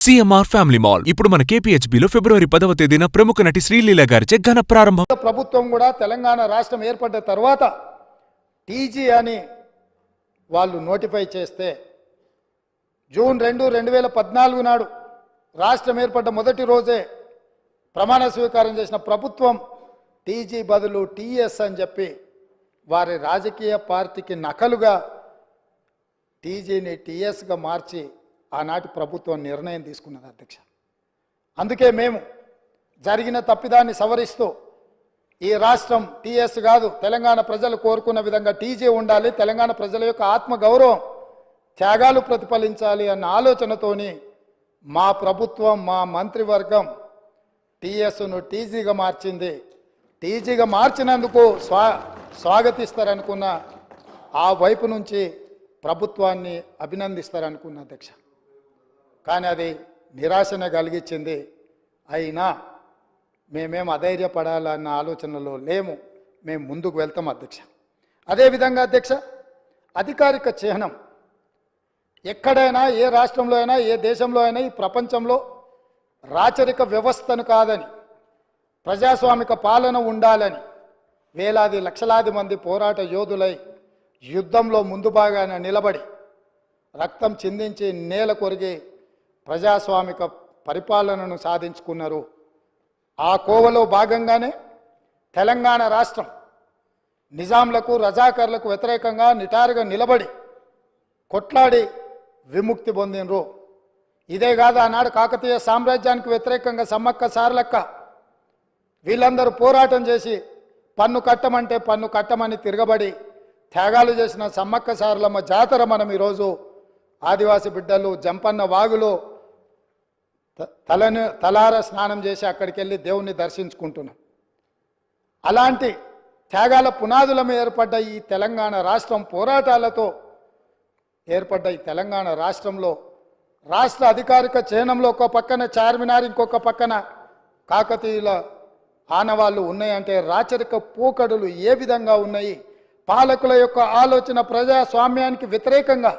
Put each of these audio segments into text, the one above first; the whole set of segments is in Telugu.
సిఎంఆర్ ఫ్యామిలీ మాల్ ఇప్పుడు మన కేపీహెచ్బీలో ఫిబ్రవరి పదవ తేదీన ప్రముఖ నటి శ్రీలీల గారిచే ఘన ప్రారంభం. ప్రభుత్వం కూడా తెలంగాణ రాష్ట్రం ఏర్పడ్డ తర్వాత టీజీ అని వాళ్ళు నోటిఫై చేస్తే జూన్ రెండు రెండు వేల పద్నాలుగు నాడు రాష్ట్రం ఏర్పడ్డ మొదటి రోజే ప్రమాణ స్వీకారం చేసిన ప్రభుత్వం టీజీ బదులు టీఎస్ అని చెప్పి వారి రాజకీయ పార్టీకి నకలుగా టీజీని టీఎస్గా మార్చి ఆనాటి ప్రభుత్వం నిర్ణయం తీసుకున్నది అధ్యక్ష. అందుకే మేము జరిగిన తప్పిదాన్ని సవరిస్తూ ఈ రాష్ట్రం టీఎస్ కాదు తెలంగాణ ప్రజలు కోరుకున్న విధంగా టీజీ ఉండాలి తెలంగాణ ప్రజల యొక్క ఆత్మగౌరవం త్యాగాలు ప్రతిఫలించాలి అన్న ఆలోచనతోని మా ప్రభుత్వం మా మంత్రివర్గం టీఎస్ను టీజీగా మార్చింది. టీజీగా మార్చినందుకు స్వా స్వాగతిస్తారనుకున్న ఆ వైపు నుంచి ప్రభుత్వాన్ని అభినందిస్తారనుకున్న అధ్యక్ష. కానీ అది నిరాశను కలిగించింది. అయినా మేమేం అధైర్యపడాలన్న ఆలోచనలో లేము. మేము ముందుకు వెళ్తాం అధ్యక్ష. అదేవిధంగా అధ్యక్ష అధికారిక చిహ్నం. ఎక్కడైనా ఏ రాష్ట్రంలో అయినా ఏ దేశంలో అయినా ఈ ప్రపంచంలో రాచరిక వ్యవస్థను కాదని ప్రజాస్వామిక పాలన ఉండాలని వేలాది లక్షలాది మంది పోరాట యోధులై యుద్ధంలో ముందు భాగాన నిలబడి రక్తం చిందించి నేల కొరిగి ప్రజాస్వామిక పరిపాలనను సాధించుకున్నారు. ఆ కోవలో భాగంగానే తెలంగాణ రాష్ట్రం నిజాంలకు రజాకర్లకు వ్యతిరేకంగా నిటారుగా నిలబడి కొట్లాడి విముక్తి పొందినరు ఇదే కాదు ఆనాడు కాకతీయ సామ్రాజ్యానికి వ్యతిరేకంగా సమ్మక్క సార్లక్క వీళ్ళందరూ పోరాటం చేసి పన్ను కట్టమంటే పన్ను కట్టమని తిరగబడి త్యాగాలు చేసిన సమ్మక్క సారలమ్మ జాతర మనం ఈరోజు ఆదివాసి బిడ్డలు జంపన్న వాగులో తలను తలార స్నానం చేసి అక్కడికి వెళ్ళి దేవుణ్ణి దర్శించుకుంటున్నాం. అలాంటి త్యాగాల పునాదుల మీద ఏర్పడ్డ ఈ తెలంగాణ రాష్ట్రం పోరాటాలతో ఏర్పడ్డ ఈ తెలంగాణ రాష్ట్రంలో రాష్ట్ర అధికారిక చిహ్నంలో ఒక పక్కన చార్మినార్ ఇంకొక పక్కన కాకతీయుల ఆనవాళ్ళు ఉన్నాయంటే రాచరిక పోకడులు ఏ విధంగా ఉన్నాయి? పాలకుల యొక్క ఆలోచన ప్రజాస్వామ్యానికి వ్యతిరేకంగా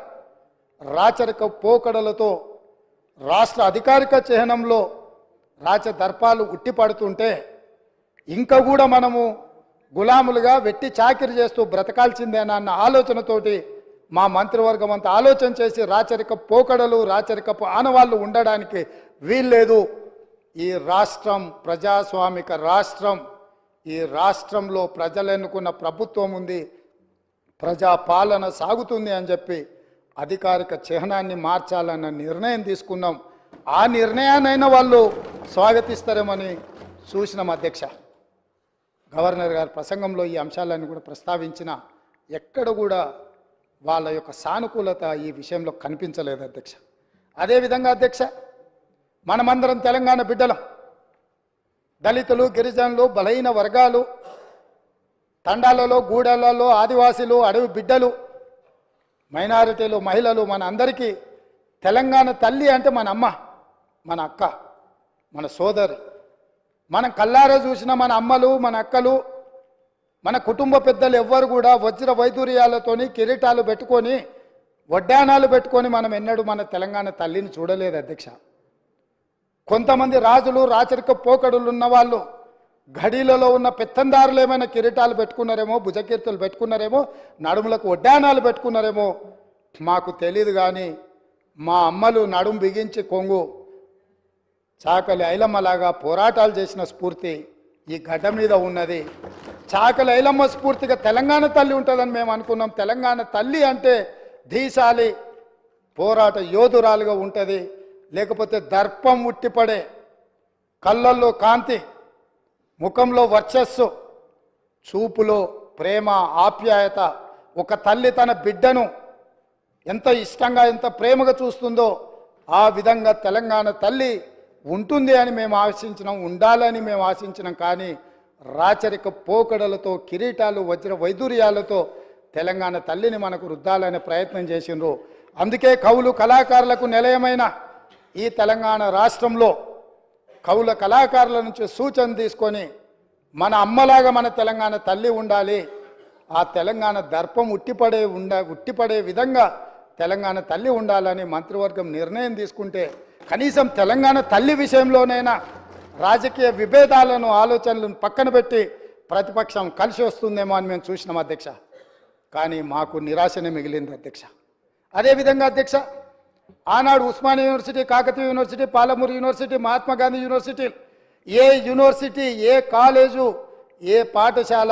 రాచరిక పోకడలతో రాష్ట్ర అధికారిక చిహ్నంలో రాచదర్పాలు ఉట్టిపడుతుంటే ఇంకా కూడా మనము గులాములుగా వెట్టి చాకిరి చేస్తూ బ్రతకాల్సిందేనా అన్న ఆలోచనతోటి మా మంత్రివర్గం అంతా ఆలోచన చేసి రాచరిక పోకడలు రాచరికపు ఆనవాళ్ళు ఉండడానికి వీల్లేదు. ఈ రాష్ట్రం ప్రజాస్వామిక రాష్ట్రం. ఈ రాష్ట్రంలో ప్రజలు ఎన్నుకున్న ప్రభుత్వం ఉంది. ప్రజా పాలన సాగుతుంది అని చెప్పి అధికారిక చిహ్నాన్ని మార్చాలన్న నిర్ణయం తీసుకున్నాం. ఆ నిర్ణయాన్నైనా వాళ్ళు స్వాగతిస్తారేమని చూసినాం అధ్యక్ష. గవర్నర్ గారి ప్రసంగంలో ఈ అంశాలన్నీ కూడా ప్రస్తావించిన ఎక్కడ కూడా వాళ్ళ యొక్క సానుకూలత ఈ విషయంలో కనిపించలేదు అధ్యక్ష. అదేవిధంగా అధ్యక్ష మనమందరం తెలంగాణ బిడ్డలం. దళితులు గిరిజనులు బలహీన వర్గాలు తండాలలో గూడెలలో ఆదివాసీలు అడవి బిడ్డలు మైనారిటీలు మహిళలు మన అందరికీ తెలంగాణ తల్లి అంటే మన అమ్మ మన అక్క మన సోదరి. మనం కల్లారా చూసిన మన అమ్మలు మన అక్కలు మన కుటుంబ పెద్దలు ఎవ్వరు కూడా వజ్ర వైదూర్యాలతోని కిరీటాలు పెట్టుకొని వడ్డానాలు పెట్టుకొని మనం ఎన్నడూ మన తెలంగాణ తల్లిని చూడలేదు అధ్యక్ష. కొంతమంది రాజులు రాచరిక పోకడులు ఉన్నవాళ్ళు ఘడీలలో ఉన్న పెత్తందారులు ఏమైనా కిరీటాలు పెట్టుకున్నారేమో భుజకీర్తులు పెట్టుకున్నారేమో నడుములకు వడ్డానాలు పెట్టుకున్నారేమో మాకు తెలియదు కానీ మా అమ్మలు నడుము బిగించి కొంగు చాకలి ఐలమ్మలాగా పోరాటాలు చేసిన స్ఫూర్తి ఈ గడ్డ మీద ఉన్నది. చాకలి ఐలమ్మ స్ఫూర్తిగా తెలంగాణ తల్లి ఉంటుందని మేము అనుకున్నాం. తెలంగాణ తల్లి అంటే ధీశాలి పోరాట యోధురాలుగా ఉంటుంది. లేకపోతే దర్పం ఉట్టిపడే కళ్ళల్లో కాంతి ముఖంలో వర్చస్సు చూపులో ప్రేమ ఆప్యాయత ఒక తల్లి తన బిడ్డను ఎంత ఇష్టంగా ఎంత ప్రేమగా చూస్తుందో ఆ విధంగా తెలంగాణ తల్లి ఉంటుంది అని మేము ఆశించినాం ఉండాలని మేము ఆశించినాం. కానీ రాచరిక పోకడలతో కిరీటాలు వజ్ర వైదూర్యాలతో తెలంగాణ తల్లిని మనకు రుద్దాలనే ప్రయత్నం చేసిండ్రు. అందుకే కవులు కళాకారులకు నిలయమైన ఈ తెలంగాణ రాష్ట్రంలో కవుల కళాకారుల నుంచి సూచన తీసుకొని మన అమ్మలాగా మన తెలంగాణ తల్లి ఉండాలి. ఆ తెలంగాణ దర్పం ఉట్టిపడే ఉండ ఉట్టిపడే విధంగా తెలంగాణ తల్లి ఉండాలని మంత్రివర్గం నిర్ణయం తీసుకుంటే కనీసం తెలంగాణ తల్లి విషయంలోనైనా రాజకీయ విభేదాలను ఆలోచనలను పక్కన పెట్టి ప్రతిపక్షం కలిసి వస్తుందేమో అని మేము చూసినాం అధ్యక్ష. కానీ మాకు నిరాశనే మిగిలింది అధ్యక్ష. అదేవిధంగా అధ్యక్ష ఆనాడు Osmania university Kakatiya university Palamuru university Mahatma Gandhi university ఏ యూనివర్సిటీ ఏ కాలేజు ఏ పాఠశాల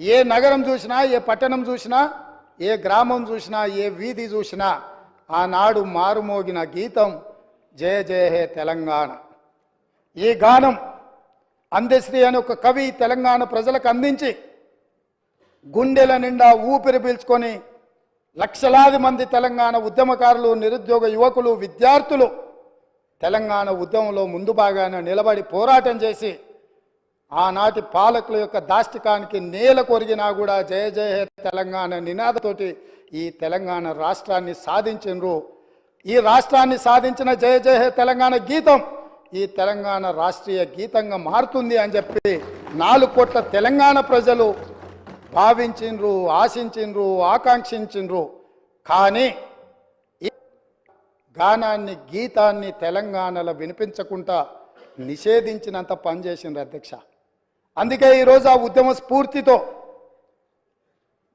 ఏ నగరం చూసినా ఏ పట్టణం చూసినా ఏ గ్రామం చూసినా ఏ వీధి చూసినా ఆనాడు మారుమోగిన గీతం జయ జయ హే తెలంగాణ. ఈ గానం అందశ్రీ అనే ఒక కవి తెలంగాణ ప్రజలకు అందించి గుండెల నిండా ఊపిరి పీల్చుకొని లక్షలాది మంది తెలంగాణ ఉద్యమకారులు నిరుద్యోగ యువకులు విద్యార్థులు తెలంగాణ ఉద్యమంలో ముందు భాగాన నిలబడి పోరాటం చేసి ఆనాటి పాలకుల యొక్క దాష్టికానికి నేల కొరిగినా కూడా జయ జయ తెలంగాణ నినాదతోటి ఈ తెలంగాణ రాష్ట్రాన్ని సాధించినరు. ఈ రాష్ట్రాన్ని సాధించిన జయ జయ తెలంగాణ గీతం ఈ తెలంగాణ రాష్ట్రీయ గీతంగా మారుతుంది అని చెప్పి నాలుగు కోట్ల తెలంగాణ ప్రజలు భావించిండ్రు ఆశించిండ్రు ఆకాంక్షించిండ్రు కానీ గానాన్ని గీతాన్ని తెలంగాణలో వినిపించకుండా నిషేధించినంత పనిచేసిండ్రు అధ్యక్ష. అందుకే ఈరోజు ఆ ఉద్యమ స్ఫూర్తితో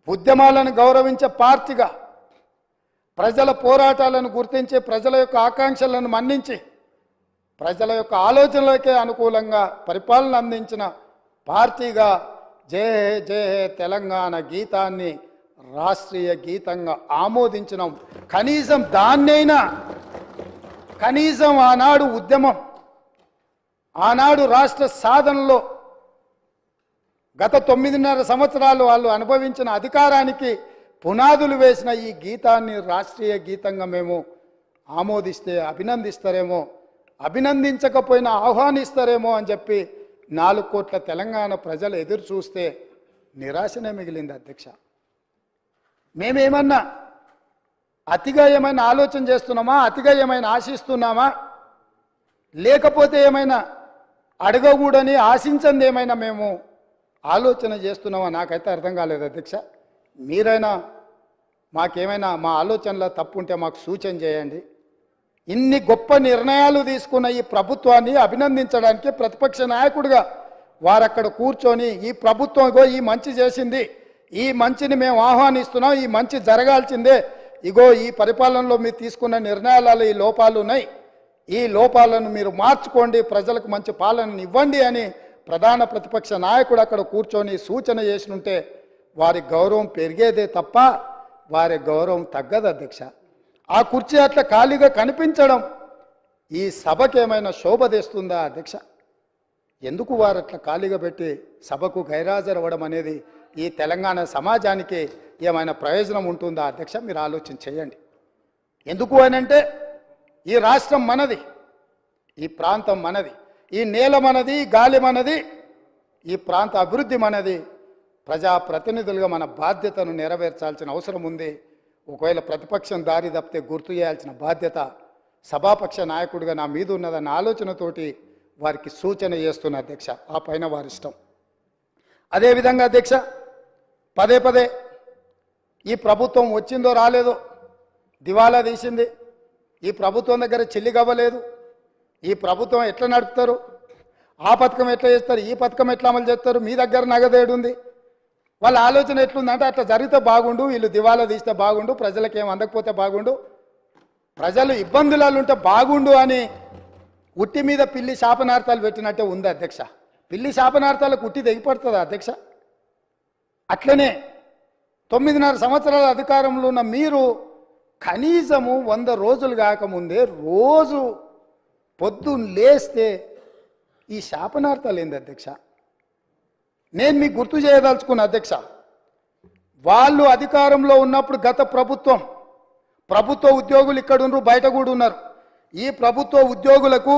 ఉద్యమాలను గౌరవించే పార్టీగా ప్రజల పోరాటాలను గుర్తించి ప్రజల యొక్క ఆకాంక్షలను మన్నించి ప్రజల యొక్క ఆలోచనలకే అనుకూలంగా పరిపాలన అందించిన పార్టీగా జయ హే జయ హే తెలంగాణ గీతాన్ని రాష్ట్రీయ గీతంగా ఆమోదించడం కనీసం దాన్నైనా కనీసం ఆనాడు ఉద్యమం ఆనాడు రాష్ట్ర సాధనలో గత తొమ్మిదిన్నర సంవత్సరాలు వాళ్ళు అనుభవించిన అధికారానికి పునాదులు వేసిన ఈ గీతాన్ని రాష్ట్రీయ గీతంగా మేము ఆమోదిస్తే అభినందిస్తారేమో అభినందించకపోయినా ఆహ్వానిస్తారేమో అని చెప్పి నాలుగు కోట్ల తెలంగాణ ప్రజలు ఎదురు చూస్తే నిరాశనే మిగిలింది అధ్యక్ష. మేమేమన్నా అతిగా ఏమైనా ఆలోచన చేస్తున్నామా? అతిగా ఏమైనా ఆశిస్తున్నామా? లేకపోతే ఏమైనా అడగకూడని ఆశించంది ఏమైనా మేము ఆలోచన చేస్తున్నామా? నాకైతే అర్థం కాలేదు అధ్యక్ష. మీరైనా మాకేమైనా మా ఆలోచనలో తప్పు ఉంటే మాకు సూచన చేయండి. ఇన్ని గొప్ప నిర్ణయాలు తీసుకున్న ఈ ప్రభుత్వాన్ని అభినందించడానికి ప్రతిపక్ష నాయకుడిగా వారక్కడ కూర్చొని ఈ ప్రభుత్వం ఈ మంచి చేసింది ఈ మంచిని మేము ఆహ్వానిస్తున్నాం ఈ మంచి జరగాల్సిందే. ఇగో ఈ పరిపాలనలో మీరు తీసుకున్న నిర్ణయాలలో ఈ లోపాలు ఉన్నాయి. ఈ లోపాలను మీరు మార్చుకోండి ప్రజలకు మంచి పాలనను ఇవ్వండి అని ప్రధాన ప్రతిపక్ష నాయకుడు అక్కడ కూర్చొని సూచన చేసినుంటే వారి గౌరవం పెరిగేదే తప్ప వారి గౌరవం తగ్గదు అధ్యక్ష. ఆ కుర్చీ అట్లా ఖాళీగా కనిపించడం. ఈ సభకేమైనా శోభ తెస్తుందా అధ్యక్ష ఎందుకు వారు అట్లా ఖాళీగా పెట్టి సభకు గైరాజరవ్వడం అనేది ఈ తెలంగాణ సమాజానికి ఏమైనా ప్రయోజనం ఉంటుందా అధ్యక్ష మీరు ఆలోచన చేయండి. ఎందుకు అని అంటే ఈ రాష్ట్రం మనది ఈ ప్రాంతం మనది ఈ నేల మనది ఈ గాలి మనది ఈ ప్రాంత అభివృద్ధి మనది. ప్రజాప్రతినిధులుగా మన బాధ్యతను నెరవేర్చాల్సిన అవసరం ఉంది. ఒకవేళ ప్రతిపక్షం దారి తప్పితే గుర్తు చేయాల్సిన బాధ్యత సభాపక్ష నాయకుడిగా నా మీద ఉన్నదన్న ఆలోచనతోటి వారికి సూచన చేస్తున్న అధ్యక్ష. ఆ పైన వారిష్టం అదేవిధంగా అధ్యక్ష పదే పదే ఈ ప్రభుత్వం వచ్చిందో రాలేదో దివాలా తీసింది. ఈ ప్రభుత్వం దగ్గర చెల్లిగవ్వలేదు ఈ ప్రభుత్వం ఎట్లా నడుపుతారు? ఆ పథకం ఎట్లా చేస్తారు? ఈ పథకం ఎట్లా అమలు చేస్తారు? మీ దగ్గర నగదేడు ఉంది వాళ్ళ ఆలోచన ఎట్లుందంటే అట్లా జరిగితే బాగుండు వీళ్ళు దివాలా తీస్తే బాగుండు ప్రజలకు ఏం అందకపోతే బాగుండు. ప్రజలు ఇబ్బందులలో ఉంటే బాగుండు అని ఉట్టి మీద పిల్లి శాపనార్థాలు పెట్టినట్టే ఉంది అధ్యక్ష. పిల్లి శాపనార్థాలకు ఉట్టి తెగిపడుతుంది అధ్యక్ష. అట్లనే తొమ్మిదిన్నర సంవత్సరాల అధికారంలో ఉన్న మీరు కనీసము వంద రోజులు కాకముందే రోజు పొద్దున్న లేస్తే ఈ శాపనార్థాలు ఏంది అధ్యక్ష? నేను మీకు గుర్తు చేయదలుచుకున్న అధ్యక్ష వాళ్ళు అధికారంలో ఉన్నప్పుడు గత ప్రభుత్వం ప్రభుత్వ ఉద్యోగులు ఇక్కడ ఉన్నారు బయట కూడా ఉన్నారు. ఈ ప్రభుత్వ ఉద్యోగులకు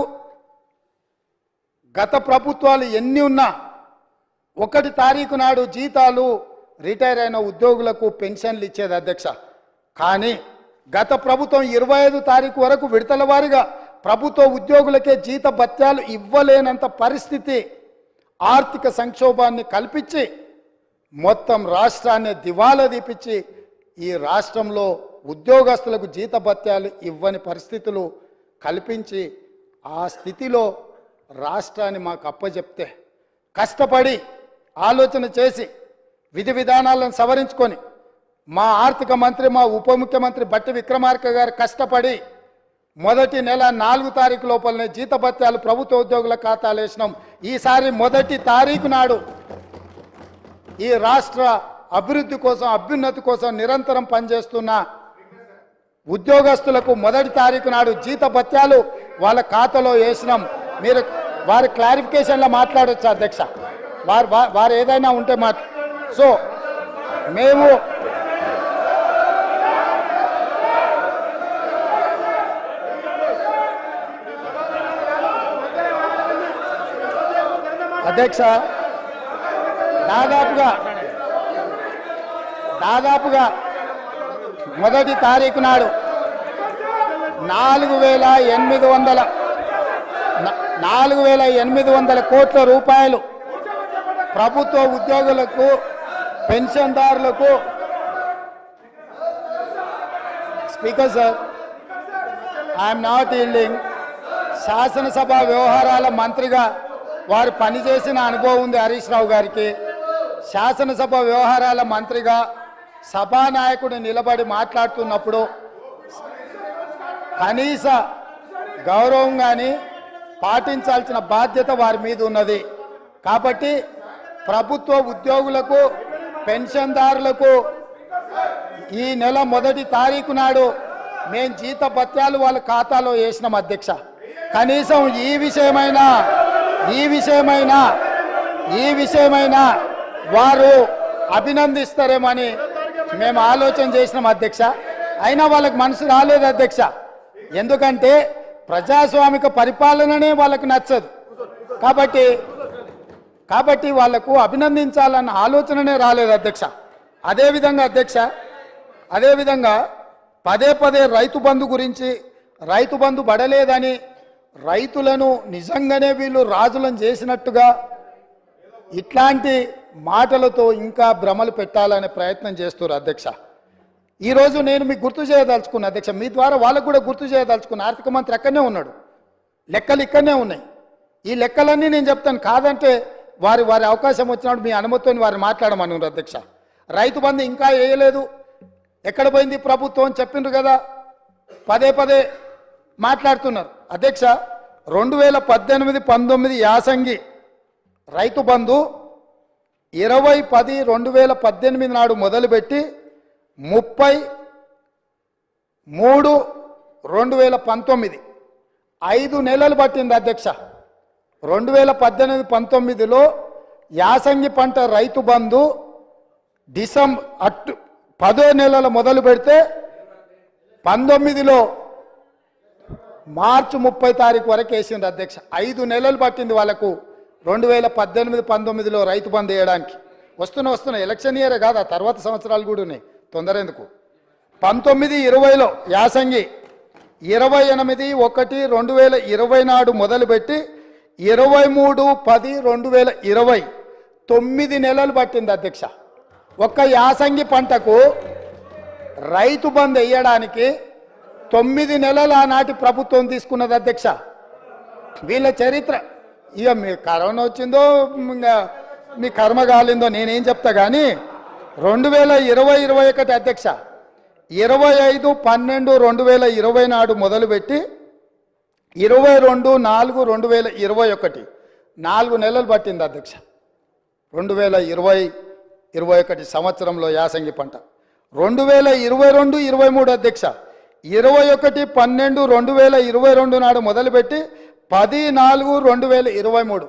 గత ప్రభుత్వాలు ఎన్ని ఉన్నా ఒకటి తారీఖు నాడు జీతాలు రిటైర్ అయిన ఉద్యోగులకు పెన్షన్లు ఇచ్చేది అధ్యక్ష. కానీ గత ప్రభుత్వం ఇరవై ఐదు తారీఖు వరకు విడతల వారీగా ప్రభుత్వ ఉద్యోగులకే జీత భత్యాలు ఇవ్వలేనంత పరిస్థితి ఆర్థిక సంక్షోభాన్ని కల్పించి మొత్తం రాష్ట్రాన్ని దివాలా తీపిచ్చి ఈ రాష్ట్రంలో ఉద్యోగస్తులకు జీతభత్యాలు ఇవ్వని పరిస్థితులు కల్పించి ఆ స్థితిలో రాష్ట్రాన్ని మాకు అప్పచెప్తే కష్టపడి ఆలోచన చేసి విధి విధానాలను సవరించుకొని మా ఆర్థిక మంత్రి మా ఉప ముఖ్యమంత్రి బట్టి విక్రమార్క గారు కష్టపడి మొదటి నెల నాలుగు తారీఖు లోపలనే జీతభత్యాలు ప్రభుత్వ ఉద్యోగుల ఖాతాలు వేసినాం. ఈసారి మొదటి తారీఖు నాడు ఈ రాష్ట్ర అభివృద్ధి కోసం అభ్యున్నతి కోసం నిరంతరం పనిచేస్తున్న ఉద్యోగస్తులకు మొదటి తారీఖు నాడు జీతభత్యాలు వాళ్ళ ఖాతాలో వేసినాం. మీరు వారి క్లారిఫికేషన్లో మాట్లాడొచ్చు అధ్యక్ష? వారు వారు ఏదైనా ఉంటే మా సో మేము అధ్యక్ష దాదాపుగా దాదాపుగా మొదటి తారీఖు నాడు నాలుగు వేల ఎనిమిది వందల నాలుగు వేల ఎనిమిది వందల కోట్ల రూపాయలు ప్రభుత్వ ఉద్యోగులకు పెన్షన్దారులకు speaker sir I'm not yielding. శాసనసభ వ్యవహారాల మంత్రిగా వారు పనిచేసిన అనుభవం ఉంది హరీష్ రావు గారికి. శాసనసభ వ్యవహారాల మంత్రిగా సభానాయకుడు నిలబడి మాట్లాడుతున్నప్పుడు కనీస గౌరవం కానీ పాటించాల్సిన బాధ్యత వారి మీద ఉన్నది. కాబట్టి ప్రభుత్వ ఉద్యోగులకు పెన్షన్దారులకు ఈ నెల మొదటి తారీఖు నాడు మేము జీత భత్యాలు వాళ్ళ ఖాతాలో వేసినాం అధ్యక్ష. కనీసం ఈ విషయమైనా ఈ విషయమైనా ఈ విషయమైనా వారు అభినందిస్తారేమని మేము ఆలోచన చేసినాం అధ్యక్ష. అయినా వాళ్ళకి మనసు రాలేదు అధ్యక్ష. ఎందుకంటే ప్రజాస్వామిక పరిపాలననే వాళ్ళకు నచ్చదు. కాబట్టి కాబట్టి వాళ్ళకు అభినందించాలన్న ఆలోచననే రాలేదు అధ్యక్ష. అదేవిధంగా అధ్యక్ష అదేవిధంగా పదే పదే రైతు బంధు గురించి రైతు బంధు పడలేదని రైతులను నిజంగానే వీళ్ళు రాజులను చేసినట్టుగా ఇట్లాంటి మాటలతో ఇంకా భ్రమలు పెట్టాలనే ప్రయత్నం చేస్తారు అధ్యక్ష. ఈరోజు నేను మీకు గుర్తు చేయదలుచుకున్నా అధ్యక్ష మీ ద్వారా వాళ్ళకు కూడా గుర్తు చేయదలుచుకున్న ఆర్థిక మంత్రి అక్కడనే ఉన్నాడు? లెక్కలు ఇక్కడనే ఉన్నాయి. ఈ లెక్కలన్నీ నేను చెప్తాను కాదంటే వారి వారి అవకాశం వచ్చినప్పుడు మీ అనుమతితో వారు మాట్లాడమని అధ్యక్ష. రైతు బంధు ఇంకా వేయలేదు. ఎక్కడ పోయింది ప్రభుత్వం చెప్పిండ్రు కదా? పదే పదే మాట్లాడుతున్నారు. అధ్యక్ష రెండు వేల పద్దెనిమిది పంతొమ్మిది యాసంగి రైతు బంధు ఇరవై పది రెండు వేల పద్దెనిమిది నాడు మొదలుపెట్టి ముప్పై మూడు రెండు వేల పంతొమ్మిది. ఐదు నెలలు పట్టింది అధ్యక్ష. రెండు వేల పద్దెనిమిది పంతొమ్మిదిలో యాసంగి పంట రైతు బంధు డిసెంబర్ అటు పదో నెలలు మొదలు పెడితే పంతొమ్మిదిలో మార్చి ముప్పై తారీఖు వరకు వేసింది అధ్యక్ష. ఐదు నెలలు పట్టింది వాళ్ళకు. రెండు వేల పద్దెనిమిది పంతొమ్మిదిలో రైతు బంద్ వేయడానికి. వస్తున్న వస్తున్న ఎలక్షన్ ఇయరే కాదు ఆ తర్వాత సంవత్సరాలు కూడా ఉన్నాయి. తొందర ఎందుకు పంతొమ్మిది ఇరవైలో యాసంగి ఇరవై ఎనిమిది ఒకటి రెండు వేల ఇరవై నాడు మొదలుపెట్టి ఇరవై మూడు పది రెండు వేల ఇరవై తొమ్మిది నెలలు పట్టింది అధ్యక్ష. ఒక్క యాసంగి పంటకు రైతు బంద్ వేయడానికి తొమ్మిది నెలల ఆనాటి ప్రభుత్వం తీసుకున్నది అధ్యక్ష. వీళ్ళ చరిత్ర. ఇక మీ కరోనా వచ్చిందో ఇంకా మీ కర్మ కాలిందో నేనేం చెప్తా కానీ రెండు వేల ఇరవై ఇరవై ఒకటి అధ్యక్ష ఇరవై ఐదు పన్నెండు రెండు వేల ఇరవై నాడు మొదలుపెట్టి ఇరవై రెండు నాలుగు రెండు వేల ఇరవై ఒకటి నాలుగు నెలలు పట్టింది అధ్యక్ష. రెండు వేల ఇరవై ఇరవై ఒకటి సంవత్సరంలో యాసంగి పంట. రెండు వేల ఇరవై రెండు ఇరవై మూడు అధ్యక్ష ఇరవై ఒకటి పన్నెండు రెండు వేల ఇరవై రెండు నాడు మొదలుపెట్టి పది నాలుగు రెండు వేల ఇరవై మూడు.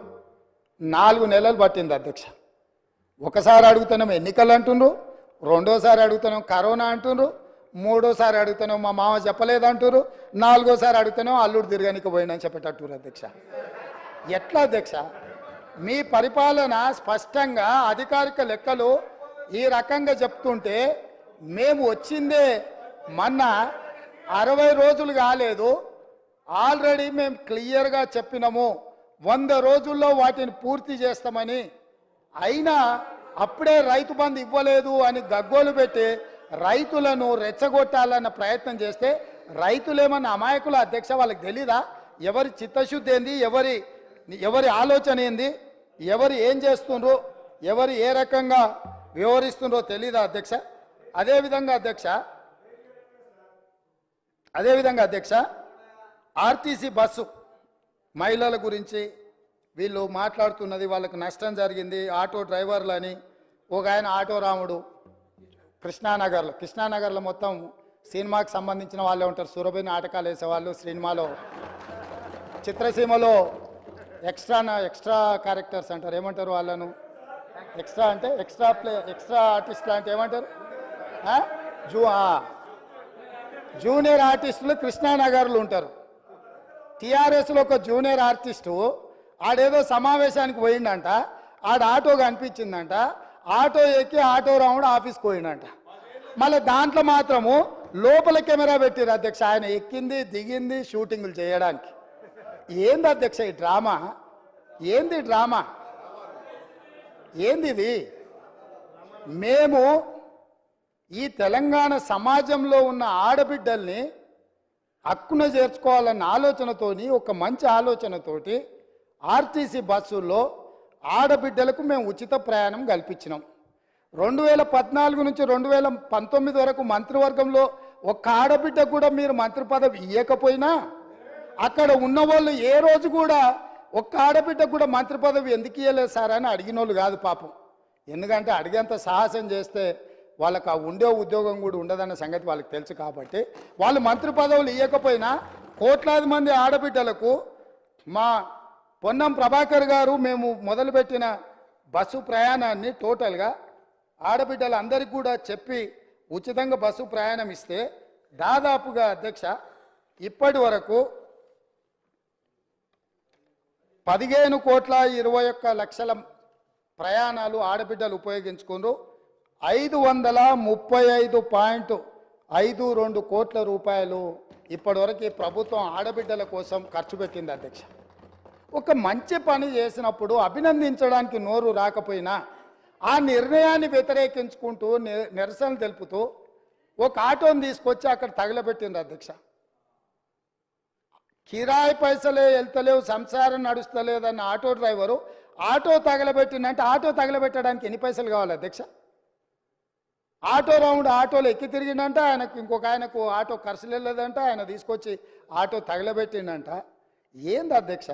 నాలుగు నెలలు పట్టింది అధ్యక్ష. ఒకసారి అడుగుతున్నాం ఎన్నికలు అంటుండ్రు రెండోసారి అడుగుతున్నాం కరోనా అంటుండ్రు మూడోసారి అడుగుతున్నాం మా మామ చెప్పలేదు అంటున్నారు నాలుగోసారి అడుగుతున్నాం అల్లుడు తిరగనికి పోయినని చెప్పేటట్టు అధ్యక్ష. ఎట్లా అధ్యక్ష? మీ పరిపాలన స్పష్టంగా అధికారిక లెక్కలు ఈ రకంగా చెప్తుంటే మేము వచ్చిందే మొన్న అరవై రోజులు కాలేదు. ఆల్రెడీ మేము క్లియర్గా చెప్పినాము. వంద రోజుల్లో వాటిని పూర్తి చేస్తామని. అయినా అప్పుడే రైతు బంధు ఇవ్వలేదు అని గగ్గోలు పెట్టి రైతులను రెచ్చగొట్టాలన్న ప్రయత్నం చేస్తే రైతులేమన్నా అమాయకుల అధ్యక్ష వాళ్ళకి తెలీదా? ఎవరి చిత్తశుద్ధి ఏంది? ఎవరి ఎవరి ఆలోచన ఏంది? ఎవరు ఏం చేస్తుండ్రు? ఎవరు ఏ రకంగా వివరిస్తుండ్రో తెలీదా అధ్యక్ష? అదేవిధంగా అధ్యక్ష అదేవిధంగా అధ్యక్ష ఆర్టీసీ బస్సు మహిళల గురించి వీళ్ళు మాట్లాడుతున్నది వాళ్ళకి నష్టం జరిగింది. ఆటో డ్రైవర్లని ఒక ఆయన ఆటో రాముడు కృష్ణానగర్లో కృష్ణానగర్లో మొత్తం సినిమాకి సంబంధించిన వాళ్ళే ఉంటారు. సురభి నాటకాలు వేసేవాళ్ళు సినిమాలో. చిత్రసీమలో ఎక్స్ట్రా ఎక్స్ట్రా క్యారెక్టర్స్ అంటారు. ఏమంటారు వాళ్ళను? ఎక్స్ట్రా అంటే ఎక్స్ట్రా ప్లే ఎక్స్ట్రా ఆర్టిస్ట్ అంటే ఏమంటారు? జూ జూనియర్ ఆర్టిస్టులు కృష్ణానగర్లు ఉంటారు. టీఆర్ఎస్లో ఒక జూనియర్ ఆర్టిస్టు ఆడేదో సమావేశానికి పోయిండంట ఆడ ఆటో కనిపించిందంట ఆటో ఎక్కి ఆటో రాముడు ఆఫీస్కి పోయిండంట. మళ్ళీ దాంట్లో మాత్రము లోపల కెమెరా పెట్టిరు అధ్యక్ష ఆయన ఎక్కింది దిగింది షూటింగ్లు చేయడానికి. ఏంది అధ్యక్ష ఈ డ్రామా? ఏంది డ్రామా? ఏంది ఇది? మేము ఈ తెలంగాణ సమాజంలో ఉన్న ఆడబిడ్డల్ని హక్కున చేర్చుకోవాలన్న ఆలోచనతోని ఒక మంచి ఆలోచనతోటి ఆర్టీసీ బస్సుల్లో ఆడబిడ్డలకు మేము ఉచిత ప్రయాణం కల్పించినాం. రెండు వేల పద్నాలుగు నుంచి రెండు వేల పంతొమ్మిది వరకు మంత్రివర్గంలో ఒక్క ఆడబిడ్డ కూడా మీరు మంత్రి పదవి ఇవ్వకపోయినా అక్కడ ఉన్న వాళ్ళు ఏ రోజు కూడా ఒక్క ఆడబిడ్డ కూడా మంత్రి పదవి ఎందుకు ఇవ్వలేదు సార్ అని అడిగిన వాళ్ళు కాదు పాపం. ఎందుకంటే అడిగేంత సాహసం చేస్తే వాళ్ళకు ఆ ఉండే ఉద్యోగం కూడా ఉండదన్న సంగతి వాళ్ళకి తెలుసు కాబట్టి వాళ్ళు మంత్రి పదవులు ఇవ్వకపోయినా కోట్లాది మంది ఆడబిడ్డలకు మా పొన్నం ప్రభాకర్ గారు మేము మొదలుపెట్టిన బస్సు ప్రయాణాన్ని టోటల్గా ఆడబిడ్డలందరికీ కూడా చెప్పి ఉచితంగా బస్సు ప్రయాణం ఇస్తే దాదాపుగా అధ్యక్ష ఇప్పటి వరకు పదిహేను కోట్ల ఇరవై ఒక్క లక్షల ప్రయాణాలు ఆడబిడ్డలు ఉపయోగించుకుంటూ ఐదు వందల ముప్పై ఐదు పాయింట్ ఐదు రెండు కోట్ల రూపాయలు ఇప్పటివరకు ప్రభుత్వం ఆడబిడ్డల కోసం ఖర్చు పెట్టింది అధ్యక్ష. ఒక మంచి పని చేసినప్పుడు అభినందించడానికి నోరు రాకపోయినా ఆ నిర్ణయాన్ని వ్యతిరేకించుకుంటూ నిరసన తెలుపుతూ ఒక ఆటోని తీసుకొచ్చి అక్కడ తగలబెట్టింది అధ్యక్ష. కిరాయి పైసలే వెళ్తలేవు సంసారం నడుస్తలేదన్న ఆటో డ్రైవరు ఆటో తగలబెట్టిందంటే ఆటో తగలబెట్టడానికి ఎన్ని పైసలు కావాలి అధ్యక్ష? ఆటో రౌండ్ ఆటోలో ఎక్కి తిరిగిండంట ఆయనకు ఇంకొక ఆయనకు ఆటో ఖర్చులు వెళ్ళలేదంట ఆయన తీసుకొచ్చి ఆటో తగలబెట్టిండంట. ఏంది అధ్యక్ష?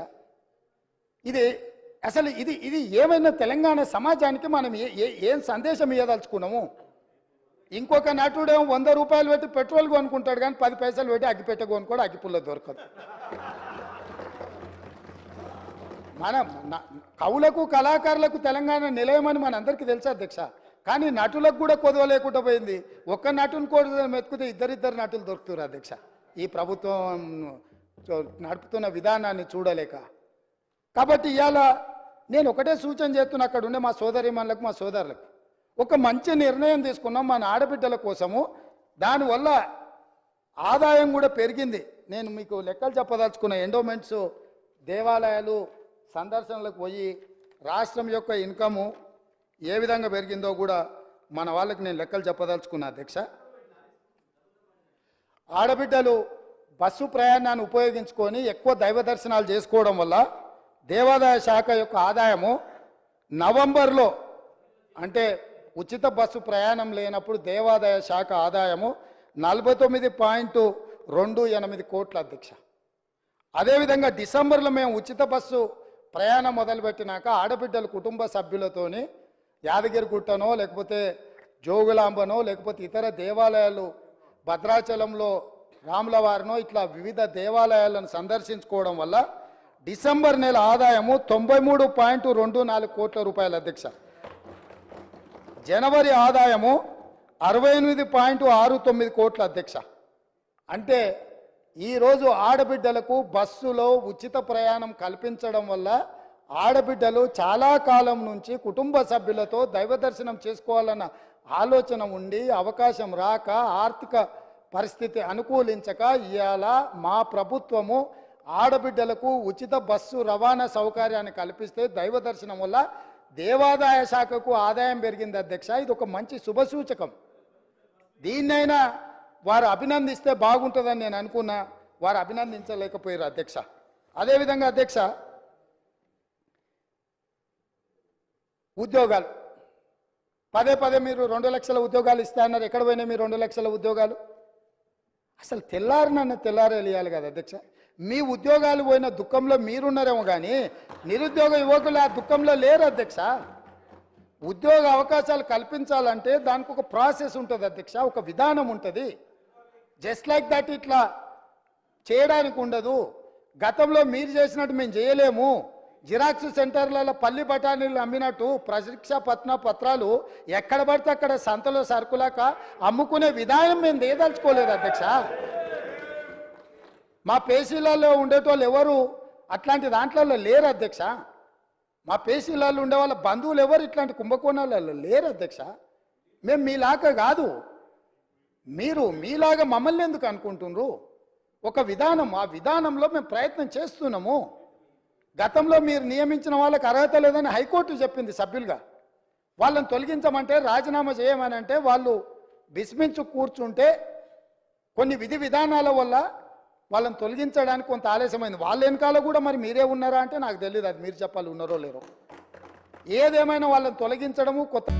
ఇది అసలు ఇది ఇది ఏమైనా తెలంగాణ సమాజానికి మనం ఏ ఏం సందేశం ఇవ్వదలుచుకున్నాము ఇంకొక నటుడేమో వంద రూపాయలు పెట్టి పెట్రోల్ కొనుక్కుంటాడు కానీ పది పైసలు పెట్టి అగ్గిపెట్ట కొనుక్కోడు అగ్గిపుల్ల దొరకదు. మన కవులకు కళాకారులకు తెలంగాణ నిలయమని మనందరికీ తెలుసు అధ్యక్ష? కానీ నటులకు కూడా కొదవ లేకుండా పోయింది. ఒక్క నటుని కూడా మెతుకుతే ఇద్దరిద్దరు నటులు దొరుకుతారు అధ్యక్ష. ఈ ప్రభుత్వం నడుపుతున్న విధానాన్ని చూడలేక. కాబట్టి ఇవాళ నేను ఒకటే సూచన చేస్తున్నా అక్కడ ఉండే మా సోదరిమణులకు మా సోదరులకు. ఒక మంచి నిర్ణయం తీసుకున్నాం మన ఆడబిడ్డల కోసము. దానివల్ల ఆదాయం కూడా పెరిగింది. నేను మీకు లెక్కలు చెప్పదలుచుకున్న ఎండోమెంట్స్ దేవాలయాలు సందర్శనలకు పోయి రాష్ట్రం యొక్క ఇన్కము ఏ విధంగా పెరిగిందో కూడా మన వాళ్ళకి నేను లెక్కలు చెప్పదలుచుకున్నా అధ్యక్ష. ఆడబిడ్డలు బస్సు ప్రయాణాన్ని ఉపయోగించుకొని ఎక్కువ దైవ దర్శనాలు చేసుకోవడం వల్ల దేవాదాయ శాఖ యొక్క ఆదాయము నవంబర్లో అంటే ఉచిత బస్సు ప్రయాణం లేనప్పుడు దేవాదాయ శాఖ ఆదాయము నలభై తొమ్మిది పాయింట్ రెండు ఎనిమిది కోట్ల అధ్యక్ష. అదేవిధంగా డిసెంబర్లో మేము ఉచిత బస్సు ప్రయాణం మొదలుపెట్టినాక ఆడబిడ్డల కుటుంబ సభ్యులతోని యాదగిరిగుట్టనో లేకపోతే జోగులాంబనో లేకపోతే ఇతర దేవాలయాలు భద్రాచలంలో రాములవారినో ఇట్లా వివిధ దేవాలయాలను సందర్శించుకోవడం వల్ల డిసెంబర్ నెల ఆదాయము తొంభై మూడు పాయింట్ రెండు నాలుగు కోట్ల రూపాయల అధ్యక్ష. జనవరి ఆదాయము అరవై ఎనిమిది పాయింట్ ఆరు తొమ్మిది కోట్ల అధ్యక్ష. అంటే ఈరోజు ఆడబిడ్డలకు బస్సులో ఉచిత ప్రయాణం కల్పించడం వల్ల ఆడబిడ్డలు చాలా కాలం నుంచి కుటుంబ సభ్యులతో దైవ దర్శనం చేసుకోవాలన్న ఆలోచన ఉండి అవకాశం రాక ఆర్థిక పరిస్థితి అనుకూలించక ఇవాళ మా ప్రభుత్వము ఆడబిడ్డలకు ఉచిత బస్సు రవాణా సౌకర్యాన్ని కల్పిస్తే దైవ దర్శనం వల్ల దేవాదాయ శాఖకు ఆదాయం పెరిగింది అధ్యక్ష. ఇది ఒక మంచి శుభసూచకం దీన్నైనా వారు అభినందిస్తే బాగుంటుందని నేను అనుకున్నా. వారు అభినందించలేకపోయారు అధ్యక్ష. అదేవిధంగా అధ్యక్ష ఉద్యోగాలు. పదే పదే మీరు రెండు లక్షల ఉద్యోగాలు ఇస్తాయన్నారు ఎక్కడ పోయినాయి మీ రెండు లక్షల ఉద్యోగాలు? అసలు తెల్లారినన్న తెల్లారేయాలి కదా అధ్యక్ష. మీ ఉద్యోగాలు పోయిన దుఃఖంలో మీరున్నారేమో కానీ నిరుద్యోగ యువకులు ఆ దుఃఖంలో లేరు అధ్యక్ష. ఉద్యోగ అవకాశాలు కల్పించాలంటే దానికి ఒక ప్రాసెస్ ఉంటుంది అధ్యక్ష ఒక విధానం ఉంటుంది. జస్ట్ లైక్ దట్ ఇట్లా చేయడానికి ఉండదు. గతంలో మీరు చేసినట్టు మేము చేయలేము. జిరాక్స్ సెంటర్లలో పల్లి బఠానీలు అమ్మినట్టు ప్రశిక్షా పత్న పత్రాలు ఎక్కడ పడితే అక్కడ సంతలో సరుకులాక అమ్ముకునే విధానం మేము దేదలుచుకోలేదు అధ్యక్ష. మా పేసీలలో ఉండేటోళ్ళు ఎవరు అట్లాంటి దాంట్లలో లేరు అధ్యక్ష. మా పేసీలలో ఉండే వాళ్ళ బంధువులు ఎవరు ఇట్లాంటి కుంభకోణాలలో లేరు అధ్యక్ష. మేము మీలాగా కాదు. మీరు మీలాగా మమ్మల్ని ఎందుకు అనుకుంటున్నారు? ఒక విధానం ఆ విధానంలో మేము ప్రయత్నం చేస్తున్నాము. గతంలో మీరు నియమించిన వాళ్ళకి అర్హత లేదని హైకోర్టు చెప్పింది సభ్యులుగా. వాళ్ళని తొలగించమంటే రాజీనామా చేయమని అంటే వాళ్ళు విస్మించు కూర్చుంటే కొన్ని విధి విధానాల వల్ల వాళ్ళని తొలగించడానికి కొంత ఆలస్యమైంది. వాళ్ళ వెనకాల కూడా మరి మీరే ఉన్నారా అంటే నాకు తెలియదు అది మీరు చెప్పాలి ఉన్నారో లేరో. ఏదేమైనా వాళ్ళని తొలగించడము కొత్త